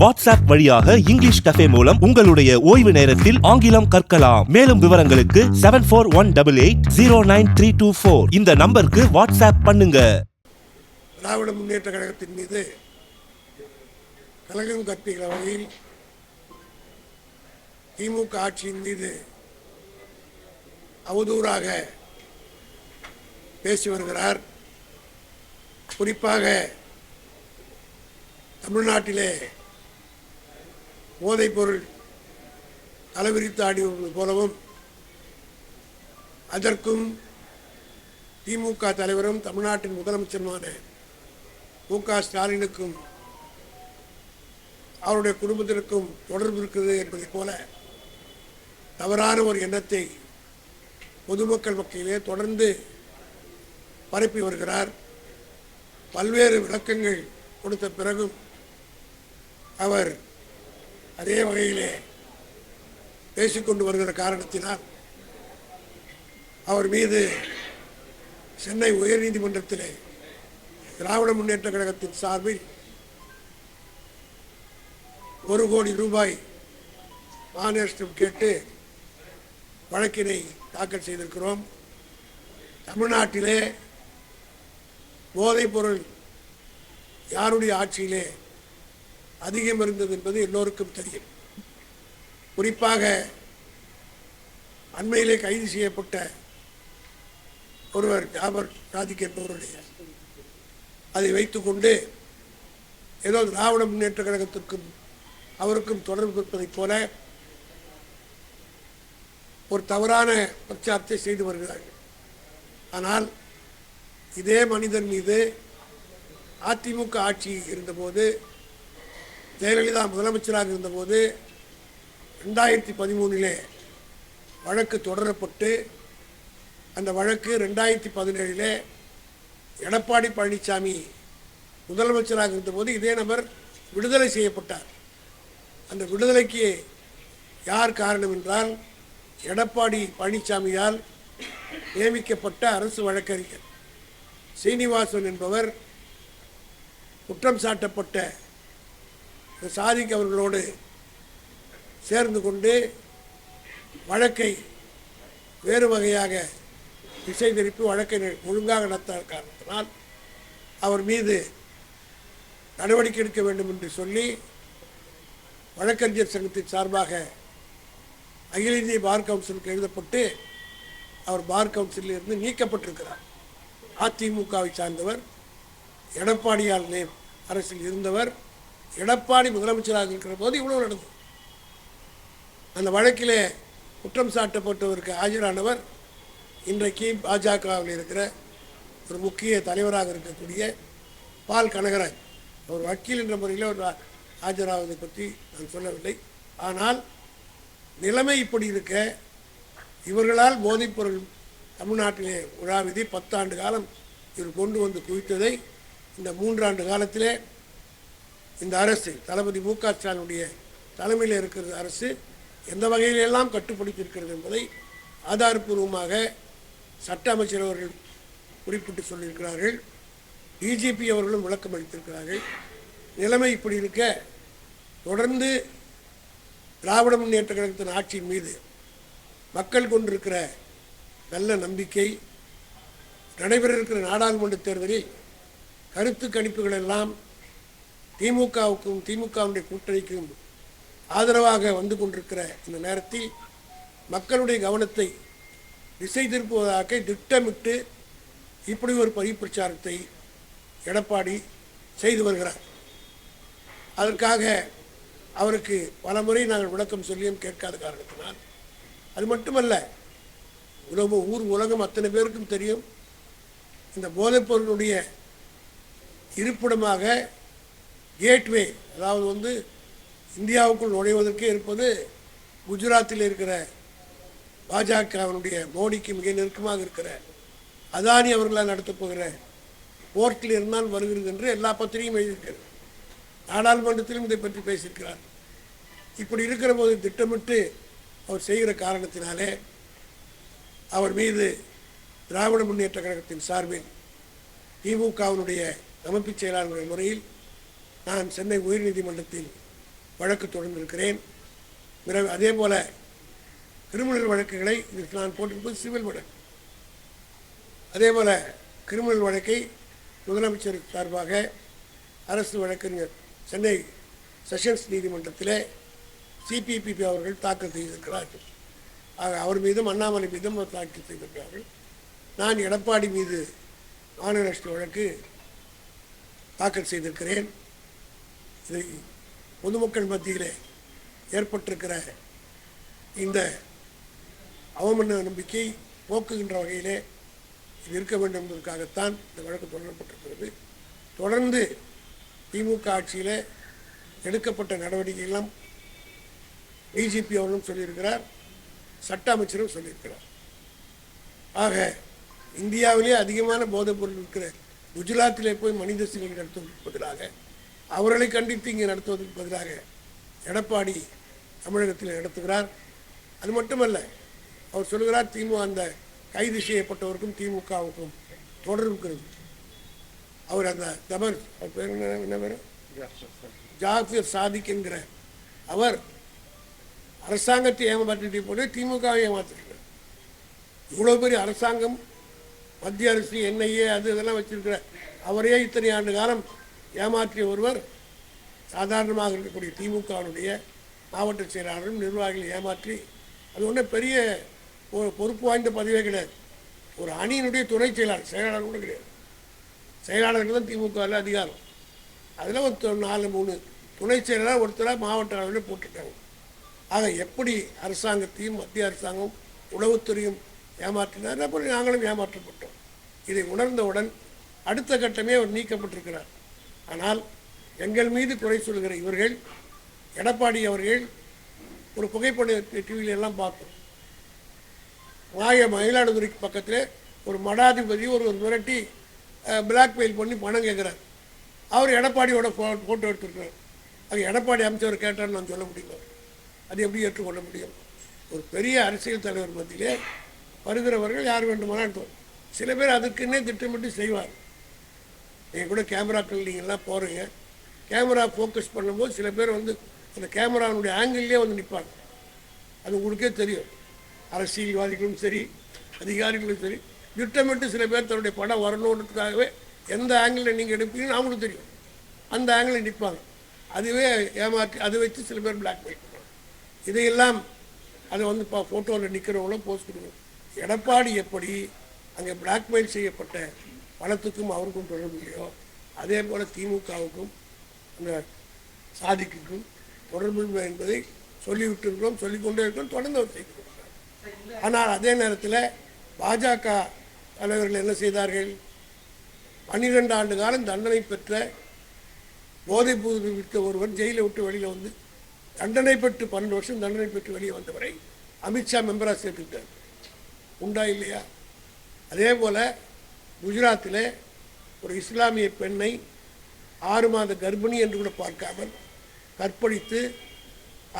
WhatsApp வழியாக English cafe மூலம் உங்களுடைய ஓய்வு நேரத்தில் ஆங்கிலம் கற்கலாம். மேலும் விவரங்களுக்கு seven four one double eight zero nine three two four இந்த நம்பருக்கு வாட்ஸ்அப் பண்ணுங்க. திராவிட முன்னேற்ற கழகத்தின் மீது கழகம் கற்பிக்கிற வகையில் திமுக ஆட்சியின் மீது அவதூறாக பேசி வருகிறார். குறிப்பாக தமிழ்நாட்டிலே போதைப்பொருள் தலைவிரித்து ஆடி போலவும் அதற்கும் திமுக தலைவரும் தமிழ்நாட்டின் முதலமைச்சருமான மு க ஸ்டாலினுக்கும் அவருடைய குடும்பத்திற்கும் தொடர்பு இருக்கிறது என்பதைப் போல தவறான ஒரு எண்ணத்தை பொதுமக்கள் மத்தியிலே தொடர்ந்து பரப்பி வருகிறார். பல்வேறு விளக்கங்கள் கொடுத்த பிறகும் அவர் அதே வகையிலே பேசிக்கொண்டு வருகிற காரணத்தினால் அவர் மீது சென்னை உயர்நீதிமன்றத்திலே திராவிட முன்னேற்ற கழகத்தின் சார்பில் ஒரு கோடி ரூபாய் மாநிலம் கேட்டு வழக்கினை தாக்கல் செய்திருக்கிறோம். தமிழ்நாட்டிலே போதைப்பொருள் யாருடைய ஆட்சியிலே அதிகம் இருந்தது என்பது எல்லோருக்கும் தெரியும். குறிப்பாக அண்மையிலே கைது செய்யப்பட்ட ஒருவர் ஜாபர் சாதிக் என்பவருடைய அதை வைத்துக்கொண்டு ஏதோ திராவிட முன்னேற்ற கழகத்திற்கும் அவருக்கும் தொடர்பு இருப்பதைப் போல ஒரு தவறான பிரச்சாரத்தை செய்து வருகிறார்கள். ஆனால் இதே மனிதன் மீது அதிமுக ஆட்சி இருந்தபோது ஜெயலலிதா முதலமைச்சராக இருந்தபோது ரெண்டாயிரத்தி பதிமூணிலே வழக்கு தொடரப்பட்டு அந்த வழக்கு ரெண்டாயிரத்தி பதினேழிலே எடப்பாடி பழனிசாமி முதலமைச்சராக இருந்தபோது இதே நபர் விடுதலை செய்யப்பட்டார். அந்த விடுதலைக்கு யார் காரணம் என்றால் எடப்பாடி பழனிசாமியால் நியமிக்கப்பட்ட அரசு வழக்கறிஞர். சீனிவாசன் என்பவர் குற்றம் சாட்டப்பட்ட சாதிக் அவர்களோடு சேர்ந்து கொண்டு வழக்கை வேறு வகையாக திசை திருப்பி வழக்கை ஒழுங்காக நடத்த காரணத்தினால் அவர் மீது நடவடிக்கை எடுக்க வேண்டும் என்று சொல்லி வழக்கறிஞர் சங்கத்தின் சார்பாக அகில இந்திய பார் கவுன்சிலுக்கு எழுதப்பட்டு அவர் பார் கவுன்சிலில் இருந்து நீக்கப்பட்டிருக்கிறார். அதிமுகவை சார்ந்தவர் எடப்பாடியால் நேம் அரசில் இருந்தவர் எடப்பாடி முதலமைச்சராக இருக்கிற போது இவ்வளவு நடந்தது. அந்த வழக்கிலே குற்றம் சாட்டப்பட்டவருக்கு ஆஜரானவர் இன்றைக்கு பாஜகவில் இருக்கிற ஒரு முக்கிய தலைவராக இருக்கக்கூடிய பால் கனகராஜ். அவர் வக்கீல் என்ற முறையில் ஒரு ஆஜராவதை பற்றி நான் சொல்லவில்லை. ஆனால் நிலைமை இப்படி இருக்க இவர்களால் போதைப்பொருள் தமிழ்நாட்டிலே உலாவிதி பத்தாண்டு காலம் இவர் கொண்டு வந்து குவித்ததை இந்த மூன்றாண்டு காலத்திலே இந்த அரசு தளபதி மு க ஸ்டாலினுடைய தலைமையில் இருக்கிற அரசு எந்த வகையிலெல்லாம் கட்டுப்படுத்தியிருக்கிறது என்பதை ஆதாரப்பூர்வமாக சட்ட அமைச்சர் அவர்கள் குறிப்பிட்டு சொல்லியிருக்கிறார்கள். டிஜிபி அவர்களும் விளக்கம் அளித்திருக்கிறார்கள். நிலைமை இப்படி இருக்க தொடர்ந்து திராவிட முன்னேற்ற கழகத்தின் ஆட்சியின் மீது மக்கள் கொண்டிருக்கிற நல்ல நம்பிக்கை நடைபெற இருக்கிற நாடாளுமன்ற தேர்தலில் கருத்து கணிப்புகள் எல்லாம் திமுகவுக்கும் திமுகவுடைய கூட்டணிக்கும் ஆதரவாக வந்து கொண்டிருக்கிற இந்த நேரத்தில் மக்களுடைய கவனத்தை திசை திருப்புவதாக திட்டமிட்டு இப்படி ஒரு பரிப்பிரச்சாரத்தை எடப்பாடி செய்து வருகிறார். அதற்காக அவருக்கு பல முறை நாங்கள் விளக்கம் சொல்லியும் கேட்காத காரணத்தினால் அது மட்டுமல்ல உலக ஊர் உலகம் அத்தனை பேருக்கும் தெரியும். இந்த போதைப்பொருளுடைய இருப்பிடமாக கேட்வே அதாவது வந்து இந்தியாவுக்குள் நுழைவதற்கே இருப்பது குஜராத்தில் இருக்கிற பாஜகவினுடைய மோடிக்கு மிக நெருக்கமாக இருக்கிற அதானி அவர்களால் நடத்தப் போகிற போர்ட்டில் இருந்தால் வருகிறது என்று எல்லா பத்திரிகையும் எழுதியிருக்கிறது. நாடாளுமன்றத்திலும் இதை பற்றி பேசியிருக்கிறார். இப்படி இருக்கிற போது திட்டமிட்டு அவர் செய்கிற காரணத்தினாலே அவர் மீது திராவிட முன்னேற்ற கழகத்தின் சார்பில் திமுகவினுடைய அமைப்புச் செயலாளர் முறையில் நான் சென்னை உயர்நீதிமன்றத்தில் வழக்கு தொடர்ந்திருக்கிறேன். பிறகு அதே போல கிரிமினல் வழக்குகளை இதற்கு நான் போட்டிருப்பது சிவில் வழக்கு. அதே போல கிரிமினல் வழக்கை முதலமைச்சர் சார்பாக அரசு வழக்கறிஞர் சென்னை செஷன்ஸ் நீதிமன்றத்தில் சிபிபிபி அவர்கள் தாக்கல் செய்திருக்கிறார்கள். ஆக அவர் மீதும் அண்ணாமலை மீதும் தாக்கல் செய்திருக்கிறார்கள். நான் எடப்பாடி மீது மாநில வழக்கு தாக்கல் செய்திருக்கிறேன். இது பொதுமக்கள் மத்தியிலே ஏற்பட்டிருக்கிற இந்த அவமன்ன நம்பிக்கை போக்குகின்ற வகையிலே இது இருக்க வேண்டும் என்பதற்காகத்தான் இந்த வழக்கு தொடரப்பட்டிருக்கிறது. தொடர்ந்து திமுக ஆட்சியில் எடுக்கப்பட்ட நடவடிக்கைகளும் டிஜிபி அவர்களும் சொல்லியிருக்கிறார் சட்ட அமைச்சரும் சொல்லியிருக்கிறார். ஆக இந்தியாவிலே அதிகமான போதைப் பொருள் இருக்கிற குஜராத்திலே போய் மனித சிலை நடத்துவதற்கு பதிலாக அவர்களை கண்டித்து இங்கே நடத்துவதற்கு பதிலாக எடப்பாடி தமிழகத்தில் நடத்துகிறார். அது மட்டுமல்ல அவர் சொல்கிறார் திமுக அந்த கைது செய்யப்பட்டவருக்கும் திமுகவுக்கும் தொடர்பு இருக்கிறது. அவர் அந்த தமர் அவர் பேர் என்ன என்ன பேர்? ஜாஃபர் சாதிக் என்கிற அவர் அரசாங்கத்தை ஏமாற்றிட்டு போது திமுகவை ஏமாற்றிருக்கிறார். இவ்வளோ பெரிய அரசாங்கம் மத்திய அரசு என்ஐஏ அது இதெல்லாம் வச்சிருக்கிற அவரே இத்தனை ஆண்டு காலம் ஏமாற்றிய ஒருவர் சாதாரணமாக இருக்கக்கூடிய திமுகவினுடைய மாவட்ட செயலாளரும் நிர்வாகிகளை ஏமாற்றி அது ஒன்றும் பெரிய ஒரு பொறுப்பு வாய்ந்த பதவியே கிடையாது. ஒரு அணியினுடைய துணை செயலாளர் செயலாளர் கூட கிடையாது. செயலாளர்கள் தான் திமுகவில் அதிகாரம். அதில் ஒரு நாலு மூணு துணை செயலாளர் ஒருத்தராக மாவட்ட அளவில் போட்டுட்டாங்க ஆக எப்படி அரசாங்கத்தையும் மத்திய அரசாங்கம் உளவுத்துறையும் ஏமாற்றினார்? அப்படி நாங்களும் ஏமாற்றப்பட்டோம். இதை உணர்ந்தவுடன் அடுத்த கட்டமே அவர் நீக்கப்பட்டிருக்கிறார். ஆனால் எங்கள் மீது குறை சொல்கிற இவர்கள் எடப்பாடி அவர்கள் ஒரு புகைப்பட டிவியில எல்லாம் பார்த்தோம் மாய மயிலாடுதுறைக்கு பக்கத்தில் ஒரு மடாதிபதி ஒரு ஒரு மிரட்டி பிளாக்மெயில் பண்ணி பணம் கேட்குறாரு. அவர் எடப்பாடியோட ஃபோ ஃபோட்டோ எடுத்துருக்கார் அது எடப்பாடி அமைச்சர் கேட்டார்னு நான் சொல்ல முடியுமா? அது எப்படி ஏற்றுக்கொள்ள முடியும்? ஒரு பெரிய அரசியல் தலைவர் மத்தியிலே வருகிறவர்கள் யார் வேண்டுமானால் சில பேர் அதுக்குன்னே திட்டமிட்டு செய்வார். நீங்கள் கூட கேமராக்கள் நீங்கள்லாம் போகிறீங்க கேமரா ஃபோக்கஸ் பண்ணும்போது சில பேர் வந்து அந்த கேமராவுடைய ஆங்கிள்லேயே வந்து நிற்பாங்க அது உங்களுக்கே தெரியும். அரசியல்வாதிகளும் சரி அதிகாரிகளும் சரி திட்டமிட்டு சில பேர் தன்னுடைய படம் வரணுன்றதுக்காகவே எந்த ஆங்கிளில் நீங்கள் எடுப்பீங்கன்னு அவங்களுக்கு தெரியும். அந்த ஆங்கிளில் நிற்பாங்க அதுவே ஏமாற்றி அதை வச்சு சில பேர் பிளாக்மெயில் பண்ணுவாங்க. இதையெல்லாம் அதை வந்து இப்போ ஃபோட்டோவில் நிற்கிறவங்களும் போஸ்ட் கொடுக்கணும். எடப்பாடி எப்படி அங்கே பிளாக்மெயில் செய்யப்பட்ட பணத்துக்கும் அவருக்கும் தொடர்பு இல்லையோ அதே போல் திமுகவுக்கும் அந்த சாதிக்குக்கும் தொடர்பு இல்லை என்பதை சொல்லிவிட்டிருக்கிறோம் சொல்லிக்கொண்டே இருக்கிறோம் தொடர்ந்து அவர் ஆனால் அதே நேரத்தில் பாஜக தலைவர்கள் என்ன செய்தார்கள்? பன்னிரெண்டு ஆண்டு காலம் தண்டனை பெற்ற போதைப் பொருள் விற்க ஒருவர் ஜெயிலை விட்டு வெளியில் வந்து தண்டனை பெற்று பன்னெண்டு வருஷம் தண்டனை பெற்று வெளியே வந்தவரை அமித்ஷா மெம்பராக சேர்த்துக்கிட்டார். உண்டா இல்லையா? அதே போல் குஜராத்தில் ஒரு இஸ்லாமிய பெண்ணை ஆறு மாத கர்ப்பிணி என்று கூட பார்க்காமல் கற்பழித்து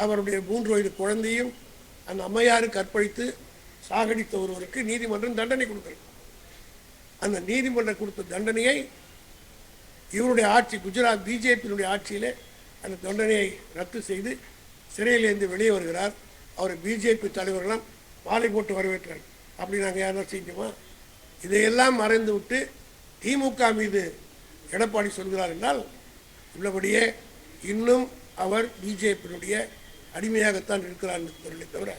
அவருடைய மூன்று வயது குழந்தையும் அந்த அம்மையாரு கற்பழித்து சாகடித்த ஒருவருக்கு நீதிமன்றம் தண்டனை கொடுக்கிறது. அந்த நீதிமன்றம் கொடுத்த தண்டனையை இவருடைய ஆட்சி குஜராத் பிஜேபியினுடைய ஆட்சியிலே அந்த தண்டனையை ரத்து செய்து சிறையிலிருந்து வெளியே வருகிறார். அவர் பிஜேபி தலைவர்களும் மாலை போட்டு வரவேற்றார். அப்படி நாங்கள் யாரும் செஞ்சோமா இதையெல்லாம் மறைந்து விட்டு திமுக மீது எடப்பாடி சொல்கிறார் என்றால் உள்ளபடியே இன்னும் அவர் பிஜேபியினுடைய அடிமையாகத்தான் இருக்கிறார் என்று சொல்லி தவிர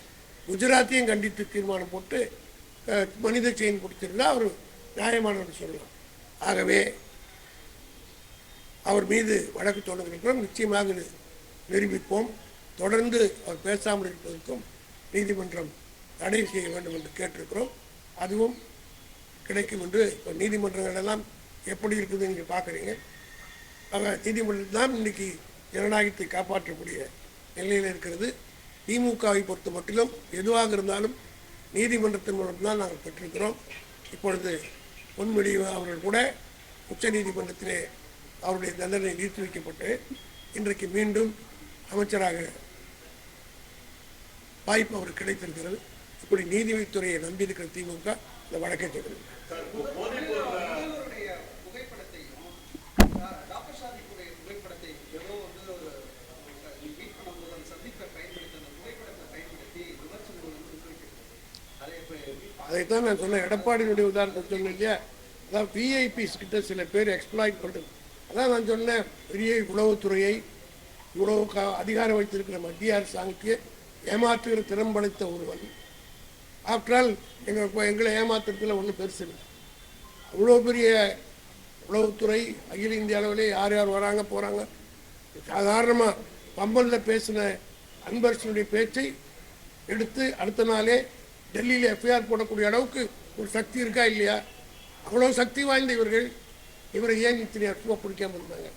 குஜராத்தையும் கண்டித்து தீர்மானம் போட்டு மனித செயின் கொடுத்திருந்தால் அவர் நியாயமானவர் சொல்லலாம். ஆகவே அவர் மீது வழக்கு தொடர்கிறோம் நிச்சயமாக நிரூபிப்போம். தொடர்ந்து அவர் பேசாமல் இருப்பதற்கும் நீதிமன்றம் தடை செய்ய வேண்டும் என்று கேட்டிருக்கிறோம். அதுவும் கிடைக்கும் என்று இப்போ நீதிமன்றங்கள் எல்லாம் எப்படி இருக்குதுன்னு நீங்கள் பார்க்குறீங்க. ஆக நீதிமன்றம் தான் இன்றைக்கி ஜனநாயகத்தை காப்பாற்றக்கூடிய நிலையில் இருக்கிறது. திமுகவை பொறுத்த மட்டிலும் எதுவாக இருந்தாலும் நீதிமன்றத்தின் மூலம் தான் நாங்கள் பெற்றிருக்கிறோம். இப்பொழுது பொன்முடிவு அவர்கள் கூட உச்ச நீதிமன்றத்திலே அவருடைய தண்டனை நிறுத்தி வைக்கப்பட்டு இன்றைக்கு மீண்டும் அமைச்சராக வாய்ப்பு அவருக்கு கிடைத்திருக்கிறது. இப்படி நீதித்துறையை நம்பியிருக்கிற திமுக இந்த வழக்கை தொடர்கிறது. அதைத்தான் நான் சொன்னேன். எடப்பாடியினுடைய உதாரணத்தை சொன்னேன் இல்லையா? அதான் விஐபிஸ் கிட்ட சில பேர் எக்ஸ்பிளாய்ட் பண்ணுறது அதான் நான் சொன்னேன். பெரிய உளவுத்துறையை இவ்வளவு அதிகாரம் வைத்திருக்கிற மத்திய அரசாங்கத்தையே ஏமாற்றுகிற திறம்படைத்த ஒருவன் ஆஃப்டர் ஆல் எங்கள் இப்போ எங்களை ஏமாத்துறதுல ஒன்றும் பெருசு இல்லை. அவ்வளோ பெரிய உளவுத்துறை அகில இந்திய அளவிலே யார் யார் வராங்க போகிறாங்க சாதாரணமாக பம்பனில் பேசின அன்பரசனுடைய பேச்சை எடுத்து அடுத்த நாளே டெல்லியில் எஃப்ஐஆர் போடக்கூடிய அளவுக்கு ஒரு சக்தி இருக்கா இல்லையா? அவ்வளோ சக்தி வாய்ந்த இவர்கள். இவரை ஏன் இத்தனை அற்புதமாக பிடிக்காம இருந்தாங்க?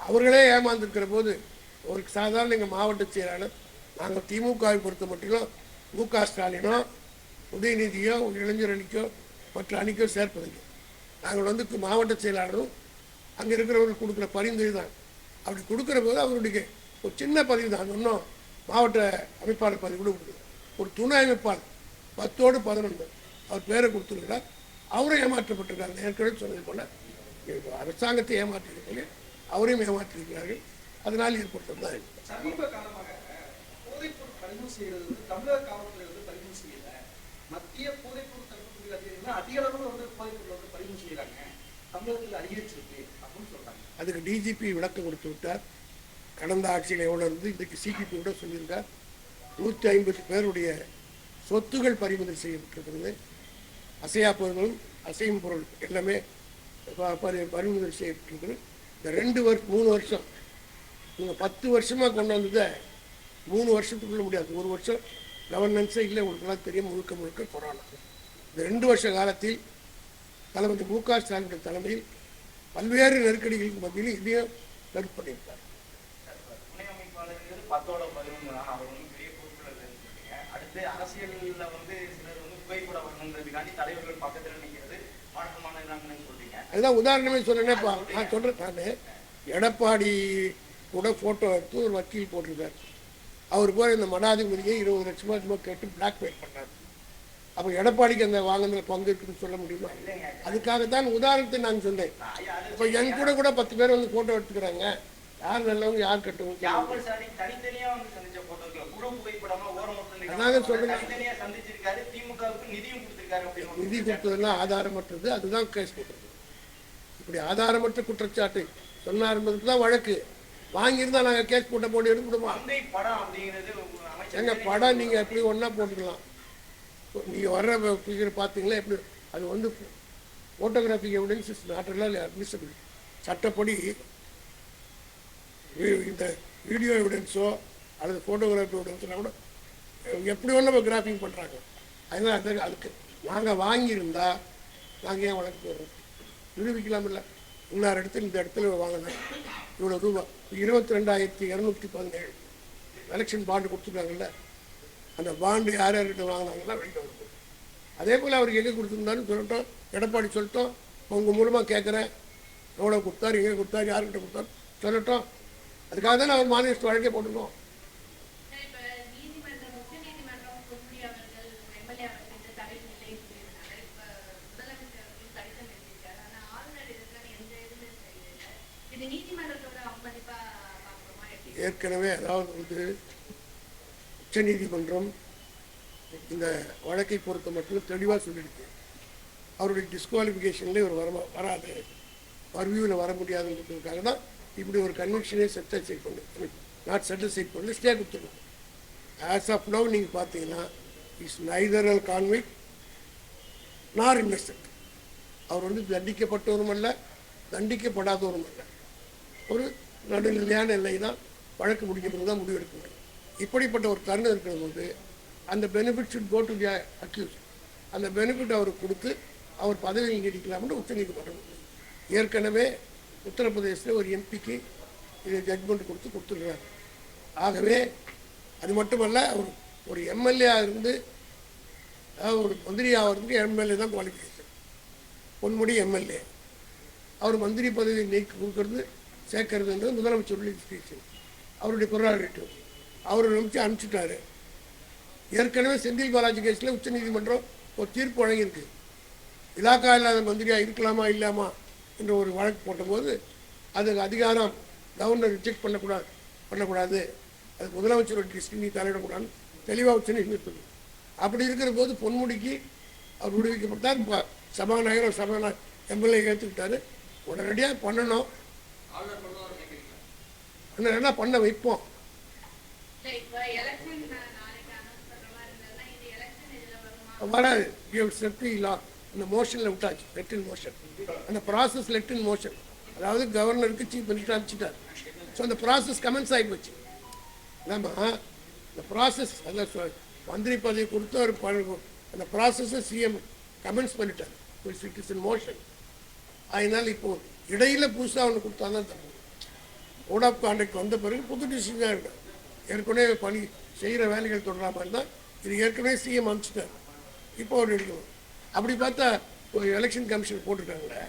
அவர்களே ஏமாந்துருக்கிற போது ஒரு சாதாரண எங்கள் மாவட்ட செயலாளர் நாங்கள் திமுகவை பொறுத்த மட்டும் மு க ஸ்டாலினோ உதயநிதியோ ஒரு இளைஞர் அணிக்கோ மற்ற அணிக்கோ சேர்ப்பதில்லை. நாங்கள் வந்து மாவட்ட செயலாளரும் அங்கே இருக்கிறவர்களுக்கு கொடுக்குற பரிந்துரை தான். அப்படி கொடுக்குற போது அவருடைய ஒரு சின்ன பதிவு தான். இன்னும் மாவட்ட அமைப்பாளர் பதவி கூட கொடுக்குது ஒரு துணை அமைப்பாளர் பத்தோடு பதினொன்று அவர் பேரை கொடுத்துருக்கிறார். அவரும் ஏமாற்றப்பட்டிருக்காங்க ஏற்கனவே சொன்னது போல அரசாங்கத்தை ஏமாற்றியது அவரையும் ஏமாற்றியிருக்கிறார்கள். அதனால் ஏற்பட்டது தான் இது. சமீப காலமாக போதைப்பொருள் பறிமுதல் செய்யறது வந்து தமிழக காவல்துறை வந்து பறிமுதல் செய்யல. மத்திய போதைப்பொருள் தடுப்பு பிரிவு அதிகாரிகள் அதிக அளவில் வந்து போதைப்பொருள் வந்து பறிமுதல் செய்யறாங்க. தமிழகத்தில் அதிகரிச்சிருக்கு அப்படின்னு சொல்றாங்க. அதுக்கு டிஜிபி விளக்கம் கொடுத்து விட்டார். கடந்த ஆட்சியில் எவ்வளோ இருந்து இன்றைக்கு சிபிபி கூட சொல்லியிருக்கார். நூற்றி ஐம்பது பேருடைய சொத்துகள் பறிமுதல் செய்யப்பட்டிருக்கிறது. அசையா பொருள்களும் அசையும் பொருள் எல்லாமே பறிமுதல் செய்யப்பட்டிருக்கிறது இந்த ரெண்டு வருஷம் மூணு வருஷம் நீங்கள் பத்து வருஷமாக கொண்டு வந்ததை மூணு வருஷத்துக்குள்ள முடியாது. ஒரு வருஷம் கவர்னன்ஸே இல்லை உங்களுக்கெல்லாம் தெரியும் முழுக்க முழுக்க கொரோனா. இந்த ரெண்டு வருஷ காலத்தில் தளபதி மு க ஸ்டாலினுடைய தலைமையில் பல்வேறு நெருக்கடிகளுக்கு மத்தியில் இதையும் பண்ணியிருக்கார் சொல்றீங்க. அதுதான் உதாரணமே சொன்னேனேப்பா நான் சொல்கிறேன் நான். எடப்பாடி கூட ஃபோட்டோ எடுத்து ஒரு வக்கீல் போட்டிருக்காரு. அவர் போய் இந்த மடாதிபதியை இருபது லட்சமா சும்மா கேட்டு பிளாக்மெயில் பண்ணார். அப்போ எடப்பாடிக்கு அந்த வாங்கின பங்கு இருக்குன்னு சொல்ல முடியுமா? அதுக்காக தான் உதாரணத்தை நான் சொன்னேன். இப்போ என் கூட கூட பத்து பேர் வந்து ஃபோட்டோ எடுத்துக்கிறாங்க. யார் நல்லவங்க யார் கெட்டவங்க அதாங்க அப்படின்னு நிதி கொடுத்ததெல்லாம் ஆதாரமற்றது. அதுதான் கேஸ் போட்டது இப்படி ஆதாரமற்ற குற்றச்சாட்டு சொன்னார் என்பதுக்கு தான் வழக்கு. வாங்கியிருந்தா நாங்கள் கேஸ் போட்ட போட்டு எடுத்துடுமா மந்தை படம் நீங்கள் எப்படி ஒன்றா போட்டுக்கலாம்? நீங்கள் வர்ற ஃபிகர் பார்த்தீங்களா எப்படி? அது வந்து ஃபோட்டோகிராஃபிக் எவிடன்ஸ் இஸ் நாட் எல்லாம் அட்மிசபிள் சட்டப்படி இந்த வீடியோ எவிடன்ஸோ அல்லது ஃபோட்டோகிராஃபி எவிடன்ஸ்லாம் கூட எப்படி ஒன்று நம்ம கிராஃபிங் பண்ணுறாங்க அதனால் அது அதுக்கு நாங்கள் வாங்கியிருந்தா நாங்கள் ஏன் வழக்கு போடுறோம் நிரூபிக்கலாம் இல்லை இன்னார் இடத்துல இந்த இடத்துல வாங்கினேன். இவ்வளோ ரூபா இருபத்தி ரெண்டாயிரத்தி இரநூத்தி பதினேழு. எலெக்ஷன் பாண்டு கொடுத்துருக்காங்கல்ல. அந்த பாண்டு யார் யார்கிட்ட வாங்கினாங்கன்னா வெளியில் வரும் அதே போல் அவருக்கு எங்கே கொடுத்துருந்தாலும் சொல்லட்டும். எடப்பாடி சொல்லட்டும். உங்கள் மூலமாக கேட்குறேன். எவ்வளோ கொடுத்தாரு எங்கே கொடுத்தாரு யார்கிட்ட கொடுத்தாரு சொல்லட்டும். அதுக்காக தான் அவர் மாநிலத்து வழக்கே போட்டுருக்கோம் இப்ப நீதிமன்றம் உச்ச நீதிமன்றம் பொன்முடி அவர்கள் எம்எல்ஏ அவர்கள் இந்த தடை இல்லை சொல்லியிருக்காங்க இப்ப முதலமைச்சர் அவர்கள் கடிதம் எழுதியிருக்காரு ஆனா ஆளுநர் இதுக்கான எந்த இதுவுமே செய்யல இது நீதிமன்றத்தோட அவமதிப்பா பார்க்கணுமா எப்படி ஏற்கனவே அதாவது வந்து உச்சநீதிமன்றம் இந்த வழக்கை பொறுத்த மட்டும் தெளிவாக சொல்லியிருக்கு. அவருடைய டிஸ்குவாலிஃபிகேஷன்லேயே ஒரு வர வராது. பர்வியூவில் வர முடியாதுன்றதுக்காக தான் இப்படி ஒரு கன்வென்ஷனே செட்டில் பண்ணு நாட் செட்டில் பண்ணி ஸ்டே கொடுத்துருக்கோம் ஆஸ் ஆஃப் நவ் நீங்கள் பார்த்தீங்கன்னா இஸ் நைதர் அல் கான்விக் நார் இன்வெஸ்டட் அவர் வந்து தண்டிக்கப்பட்டவரும் அல்ல தண்டிக்கப்படாதவரும் அல்ல. ஒரு நடுநிலையான எல்லை தான் வழக்கு முடிக்கிறது தான் முடிவெடுக்க முடியும். இப்படிப்பட்ட ஒரு தருணம் இருக்கிற போது அந்த benefit should go to accused அந்த பெனிஃபிட் அவருக்கு கொடுத்து அவர் பதவியில் நீடிக்கலாம்னு உச்சநீதிமன்றம் ஏற்கனவே உத்தரப்பிரதேசத்தில் ஒரு எம்பிக்கு இது ஜட்மெண்ட் கொடுத்து கொடுத்துருக்காரு ஆகவே அது மட்டுமல்ல அவர் ஒரு எம்எல்ஏ இருந்து அதாவது ஒரு மந்திரி ஆகிறதுக்கு எம்எல்ஏ தான் குவாலிஃபிகேஷன் பொன்முடி எம்எல்ஏ அவர் மந்திரி பதவி நீக்கி கொடுக்கறது சேர்க்கறதுன்றது முதலமைச்சருடைய டிஸ்கிரிப்ஷன் அவருடைய ப்ரொராகேட்டிவ் அவர் நிமிச்சு அனுப்பிச்சிட்டாரு. ஏற்கனவே செந்தில் பாலாஜி கேஸில் உச்சநீதிமன்றம் ஒரு தீர்ப்பு வழங்கியிருக்கு. இலாக்கா இல்லாத மந்திரியாக இருக்கலாமா இல்லாமா என்ற ஒரு வழக்கு போட்டபோது அதுக்கு அதிகாரம் கவர்னர் ரிஜெக்ட் பண்ணக்கூடாது. பண்ணக்கூடாது அது முதலமைச்சரோட டிஸ்ட்ரிக் நீ தலையிடக்கூடாதுன்னு தெளிவாக உச்சநீதிமன்றம் அப்படி இருக்கிற போது பொன்முடிக்கு அவர் விடுவிக்கப்பட்டார். இப்போ சபாநாயகர் சபாநாயகர் எம்எல்ஏ ஏற்றுக்கிட்டாரு உடனடியாக பண்ணணும். இன்னும் என்ன பண்ண வைப்போம்? வருமா? வராது. யூ செட்டு இல்லா அந்த மோஷனில் விட்டாச்சு. லெட் இன் மோஷன் அந்த ப்ராசஸ் லெட் இன் மோஷன் அதாவது கவர்னருக்கு சீஃப் மினிஸ்டர் அனுப்பிச்சிட்டார். ஸோ அந்த ப்ராசஸ் கமெண்ட்ஸ் ஆகி போச்சு. நம்ம இந்த ப்ராசஸ் அதான் சொ- மந்திரி பதவி கொடுத்து அவர் ப- அந்த ப்ராசஸை சிஎம் கமெண்ட்ஸ் பண்ணிட்டார். இட் இஸ் இன் மோஷன் அதனால் இப்போ இடையில புதுசாக ஒன்று கொடுத்தா தான் தப்பு ஆஃப் கான்டக்ட் வந்த பிறகு புது டிசிஷன். தான் ஏற்கனவே பணி செய்கிற வேலைகள் தொடரா மாதிரி தான் இது ஏற்கனவே சிஎம் அனுப்பிச்சிட்டார். இப்போ ஒரு எடுக்கணும் அப்படி பார்த்தா ஒரு எலெக்ஷன் கமிஷன் போட்டிருக்காங்களே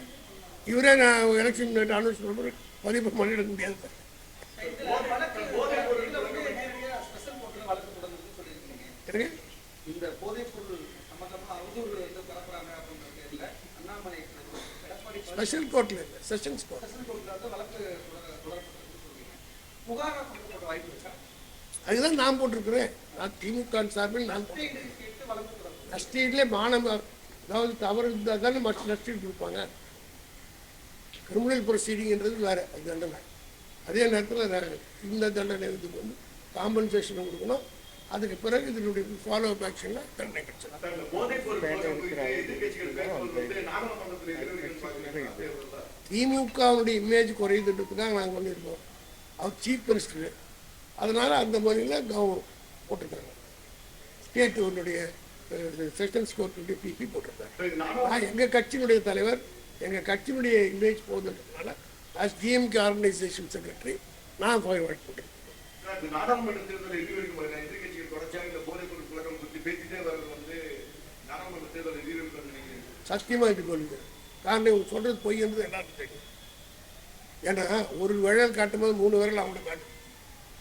இவரே நான் எலெக்ஷன் அனௌன்ஸ் பண்ணும்போது பதிவு பண்ணிட முடியாது. ஸ்பெஷல் கோர்ட்ல ஸ்பெஷல் கோர்ட்டில் இல்லை செஷன்ஸ் கோர்ட் அதுதான் நான் போட்டிருக்கிறேன். நான் திமுக சார்பில் நான் நஷ்டீட்லே மாணவ அதாவது தவறு இருந்தால் தானே மற்ற நஷ்டீடு கொடுப்பாங்க. கிரிமினல் ப்ரொசீடிங்ன்றது வேற அது தண்டனை. அதே நேரத்தில் இந்த தண்டனை இதுக்கு வந்து காம்பன்சேஷன் கொடுக்கணும். அதுக்கு பிறகு இதனுடைய ஃபாலோ அப் ஆக்ஷனில் தண்டனை கிடைச்சிடும். திமுகவுடைய இமேஜ் குறையுதுன்றதுக்காக நாங்கள் பண்ணியிருக்கோம். அவர் சீஃப் மினிஸ்டர் அதனால அந்த முறையில் கவர்மெண்ட் போட்டிருக்காங்க ஸ்டேட்டுடைய செஷன்ஸ் கோர்ட்டுடைய பிபி போட்டிருக்காங்க நான் எங்கள் கட்சியினுடைய தலைவர் எங்கள் கட்சியினுடைய இமேஜ் போகுதுன்றதுனால ஆஸ் டிஎம்கே ஆர்கனைசேஷன் செக்ரட்டரி நான் ஃபார்வர்ட் போட்டிருக்கேன். நாடாளுமன்ற தேர்தல் எது வரைக்கும் வருங்க எதிர்கட்சிகள் தொடர்ச்சியாக இந்த போதைப் பொருள் புழக்கம் பற்றி பேசிட்டே வர்றது வந்து நாடாளுமன்ற தேர்தல் எது வரைக்கும் நினைக்கிறேன். சத்தியமாக இது கொள்ளுங்க காரணம் சொல்கிறது பொய் என்பது எல்லாருக்கும் தெரியும். ஏன்னா ஒரு விழல் காட்டும்போது மூணு விரல் அவங்கள காட்டும்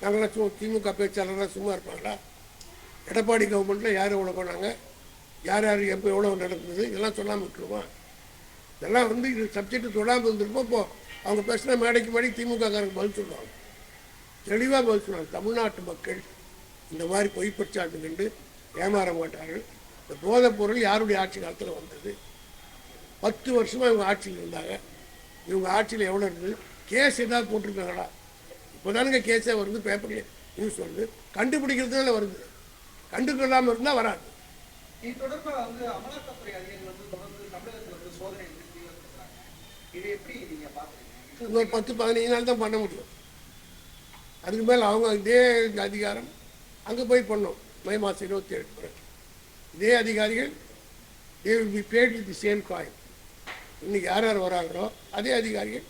நாங்களாம் சும்மா திமுக பேச்சாளர்லாம் சும்மா இருப்பாங்களா? எடப்பாடி கவர்மெண்ட்டில் யார் எவ்வளோ போனாங்க? யார் யார் எப்போ எவ்வளோ நடந்தது? இதெல்லாம் சொல்லாமல் விட்டுருவோம்? இதெல்லாம் வந்து இது சப்ஜெக்ட் சொல்லாமல் இருந்திருப்போம். இப்போ அவங்க பேசுனா மேடைக்கு மேடை திமுகக்காரங்க பதில் சொல்லுவாங்க. தெளிவாக பதில் சொல்லுவாங்க. தமிழ்நாட்டு மக்கள் இந்த மாதிரி பொய் பிரச்சாரத்தை கண்டு ஏமாற மாட்டார்கள். இந்த போதைப் பொருள் யாருடைய ஆட்சி காலத்தில் வந்தது? பத்து வருஷமாக இவங்க ஆட்சியில் இருந்தாங்க. இவங்க ஆட்சியில் எவ்வளோ இருந்தது கேஸ் ஏதாவது போட்டிருக்காங்களா? இப்போதானுங்க கேஸே வருது பேப்பர்லேயே நியூஸ் வருது. கண்டுபிடிக்கிறதுனால வருது. கண்டுக்கொள்ளாமல் இருந்தால் வராது. இன்னொரு பத்து பதினஞ்சு நாள் தான் பண்ண முடியும். அதுக்கு மேலே அவங்க இதே அதிகாரம் அங்கே போய் பண்ணோம். மே மாதம் இருபத்தி ஏழு இதே அதிகாரிகள் they will be paid with the same coin இன்னைக்கு யார் யார் வராங்களோ அதே அதிகாரிகள்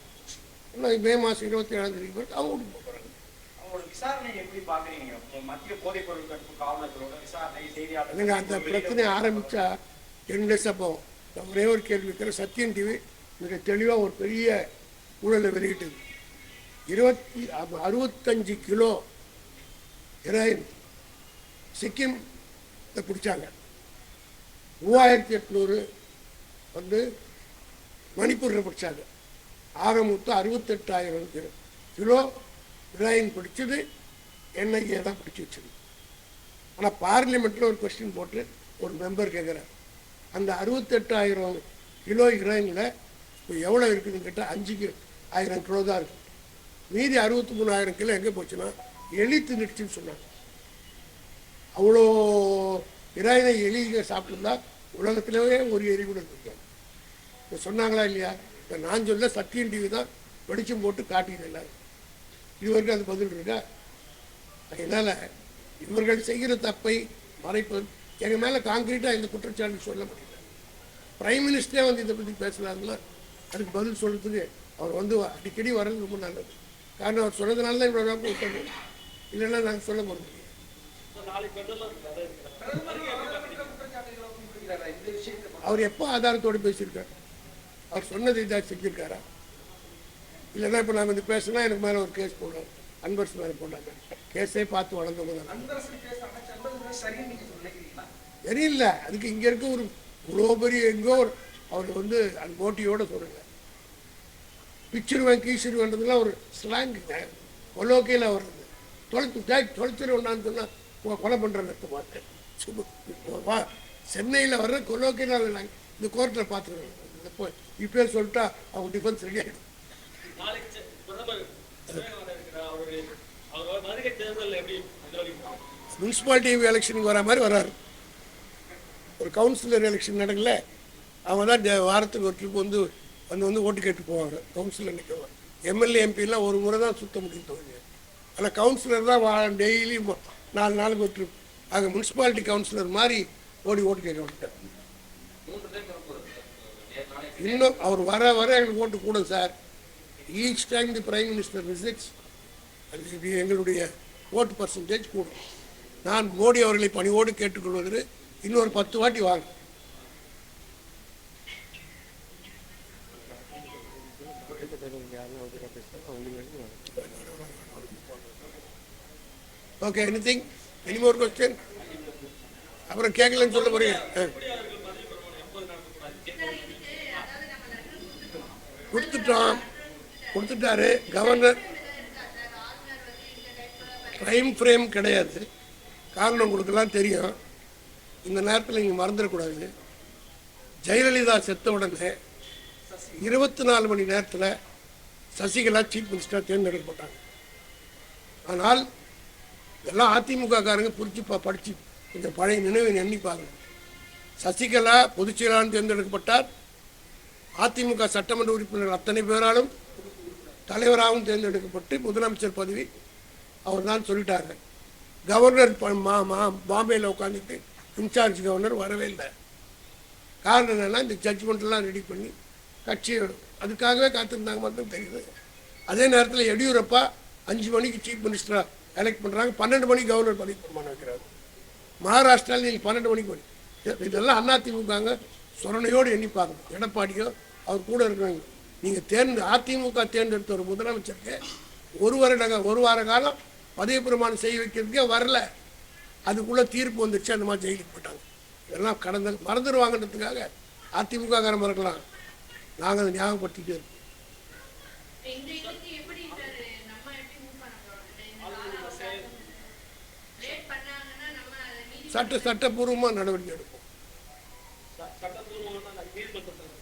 இன்னும் மே மாதம் இருபத்தி ஏழாம் தேதி பிறகு அவங்க வீட்டுக்கு போகிறாங்க அவங்களோட விசாரணை எப்படி பாக்குறீங்க இப்போ மத்திய போதைப் பொருள் தடுப்பு காவலர்களோட விசாரணை எனக்கு அந்த செய்தியாளர் பிரச்சனை ஆரம்பித்தா ரெண்டு டேஸாக போகும். நான் ஒரே ஒரு கேள்வி இருக்கிற சத்யன் டிவி மிக தெளிவாக ஒரு பெரிய ஊழலை வெளியிட்டது. இருபத்தி அறுபத்தஞ்சு கிலோ ஹெராயின் சிக்கிம் பிடிச்சாங்க. மூவாயிரத்தி எட்நூறு வந்து மணிப்பூரில் பிடிச்சாங்க. ஆக மொத்தம் அறுபத்தெட்டாயிரம் கிலோ கிலோ ஹெராயின் பிடிச்சது என்ஐஏ தான் பிடிச்சி வச்சது. ஆனால் பார்லிமெண்ட்டில் ஒரு கொஸ்டின் போட்டு ஒரு மெம்பர் கேட்குறாரு அந்த அறுபத்தெட்டாயிரம் கிலோ ஹீரோயினில் இப்போ எவ்வளோ இருக்குதுன்னு கேட்டால் அஞ்சு ஆயிரம் கிலோ தான் இருக்குது மீதி அறுபத்தி மூணாயிரம் கிலோ எங்கே போச்சுன்னா எலி தின்னுடுச்சுன்னு சொன்னாங்க. அவ்வளோ ஹீரோயினை எலிங்க சாப்பிட்டுருந்தா உலகத்திலேயே ஒரு எலி கூட இருந்திருக்காங்க சொன்னாங்களா இல்லையா? இப்போ நான் சொல்ல சத்தியம் டிவி தான் வெளிச்சம் போட்டு காட்டியது எல்லாரும். இது வரைக்கும் அது பதில் இருக்கா? அதனால் இவர்கள் செய்கிற தப்பை மறைப்பது எங்கள் மேலே காங்கிரீட்டாக இந்த குற்றச்சாட்டு சொல்ல முடியல பிரைம் மினிஸ்டரே வந்து இதை பற்றி பேசுனாருன்னா அதுக்கு பதில் சொல்கிறதுக்கு அவர் வந்து அடிக்கடி வர்றது ரொம்ப நல்லது. காரணம் அவர் சொன்னதுனால தான் இவ்வளோ நாள் விட்டது இல்லைன்னா நாங்கள் சொல்ல போகிறது அவர் எப்போ ஆதாரத்தோடு பேசியிருக்கார்? அவர் சொன்னதை ஏதாவது செஞ்சிருக்காரா? இல்லைன்னா இப்போ நான் வந்து பேசுனா எனக்கு மேலே ஒரு கேஸ் போடுறாரு அன்பர்ஸ் மேலே போட்டாங்க கேஸே பார்த்து வளர்ந்தவங்க தான். அன்பரசு அன்பரசு தெரியல அதுக்கு இங்கே இருக்க ஒரு இவ்வளோ பெரிய எங்கோ ஒரு அவர் வந்து அந்த மோட்டியோட சொல்லுங்க பிச்சிருவேன் கீச்சிருவேன்றதுலாம் ஒரு ஸ்லாங்குங்க கொலோக்கையில் வருது தொலைத்து டேக் தொலைச்சிருவேன்னான்னு சொன்னால் கொலை பண்ணுறேன்னு அர்த்தம்? பார்த்தேன் சென்னையில் வர்ற கொலோக்கியல் இந்த கோர்ட்டில் பார்த்துருக்கோம் இப்போ இப்போ சொல்லிட்டா அவங்க டிஃபென்ஸ் ரெடி ஆகிடும்? முனிசிபாலிட்டி எலெக்ஷனுக்கு வர மாதிரி வராரு ஒரு கவுன்சிலர் எலெக்ஷன் நடக்கல. அவங்க தான் வாரத்துக்கு ஒரு ட்ரிப் வந்து வந்து வந்து ஓட்டு கேட்டு போவாங்க. கவுன்சிலர் நிற்கலாம் எம்எல்ஏ எம்பிலாம் ஒரு முறை தான் சுத்த முடியும் தொகுதி ஆனால் கவுன்சிலர் தான் டெய்லி நாலு நாளுக்கு ஒரு ட்ரிப் ஆக முனிசிபாலிட்டி கவுன்சிலர் மாதிரி ஓடி ஓட்டு கேட்க விட்டார் இன்னும் அவர் வர வர எங்களுக்கு ஓட்டு கூடும் sir. Each time the prime minister visits அது எங்களுடைய ஓட்டு பர்சன்டேஜ் கூடும். நான் மோடி அவர்களை பணிவோடு கேட்டுக்கொள்வது இன்னொரு பத்து வாட்டி வாங்க. Okay anything any more question அப்புறம் கேட்கலன்னு சொல்ல போறீங்க. கொடுத்துட்டோம் கொடுத்துட்டாரு. கவர்னர். டைம் ஃப்ரேம் கிடையாது. காரணம் கொடுக்கலாம் தெரியும். இந்த நேரத்தில் நீங்கள் மறந்துடக்கூடாது. ஜெயலலிதா செத்த உடனே இருபத்தி நாலு மணி நேரத்தில் சசிகலா சீஃப் மினிஸ்டர் தேர்ந்தெடுக்கப்பட்டாங்க ஆனால் எல்லாம் அதிமுக காரங்க புரிச்சு படித்து கொஞ்சம் பழைய நினைவை எண்ணி பாருங்கள் சசிகலா பொதுச் செயலாளர் தேர்ந்தெடுக்கப்பட்டார். அதிமுக சட்டமன்ற உறுப்பினர்கள் அத்தனை பேராலும் தலைவராகவும் தேர்ந்தெடுக்கப்பட்டு முதலமைச்சர் பதவி அவர் தான் சொல்லிட்டாங்க கவர்னர் ப- மா மா பாம்பேயில் உட்காந்துட்டு இன்சார்ஜ் கவர்னர் வரவே இல்லை. காரணம் என்னன்னா இந்த ஜட்ஜ்மெண்ட்லாம் ரெடி பண்ணி கட்சி அதுக்காகவே காத்திருந்தாங்க மட்டும் தெரியுது. அதே நேரத்தில் எடியூரப்பா அஞ்சு மணிக்கு சீஃப் மினிஸ்டராக எலெக்ட் பண்ணுறாங்க பன்னெண்டு மணிக்கு கவர்னர் பதவி பிரமாணம் வைக்கிறாங்க மகாராஷ்டிராவில் நீங்கள் பன்னெண்டு மணிக்கு பண்ணி இதெல்லாம் அதிமுகங்க சொரணையோடு எண்ணி பார்க்கணும். எடப்பாடியோ அவர் கூட இருக்கிறாங்க நீங்கள் தேர்ந்து அதிமுக தேர்ந்தெடுத்த ஒரு முதலமைச்சருக்கு ஒரு வருட ஒரு வார காலம் பதவி பிரமாணம் செய்ய வைக்கிறதுக்கே வரல. அதுக்குள்ளே தீர்ப்பு வந்துருச்சு அந்த மாதிரி ஜெயிலுக்கு போட்டாங்க இதெல்லாம் கடந்த மறந்துடுவாங்கன்றதுக்காக அதிமுக காரம் மறக்கலாம். நாங்கள் அதை ஞாபகப்படுத்திட்டே இருக்கோம். சட்ட சட்டப்பூர்வமாக நடவடிக்கை எடுப்போம் ச- சட்டப்பூர்வமான அந்த நீதிமன்றத்தில்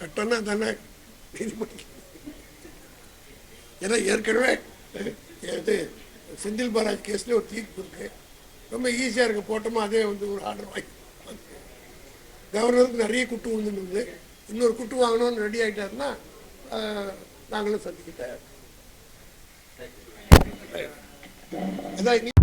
சட்டம்னா தானே? நீதிமன்றம் ஏன்னா ஏற்கனவே இது செந்தில் பாலாஜ் கேஸில் ஒரு தீர்ப்பு இருக்கு. ரொம்ப ஈஸியாக இருக்கு. போட்டோமா அதே வந்து ஒரு ஆர்டர் வாங்கி கவர்னருக்கு நிறைய குட்டு விழுந்துருந்தது இன்னொரு குட்டு வாங்கணும்னு ரெடி ஆகிட்டாருன்னா நாங்களும் சந்திக்க அதான்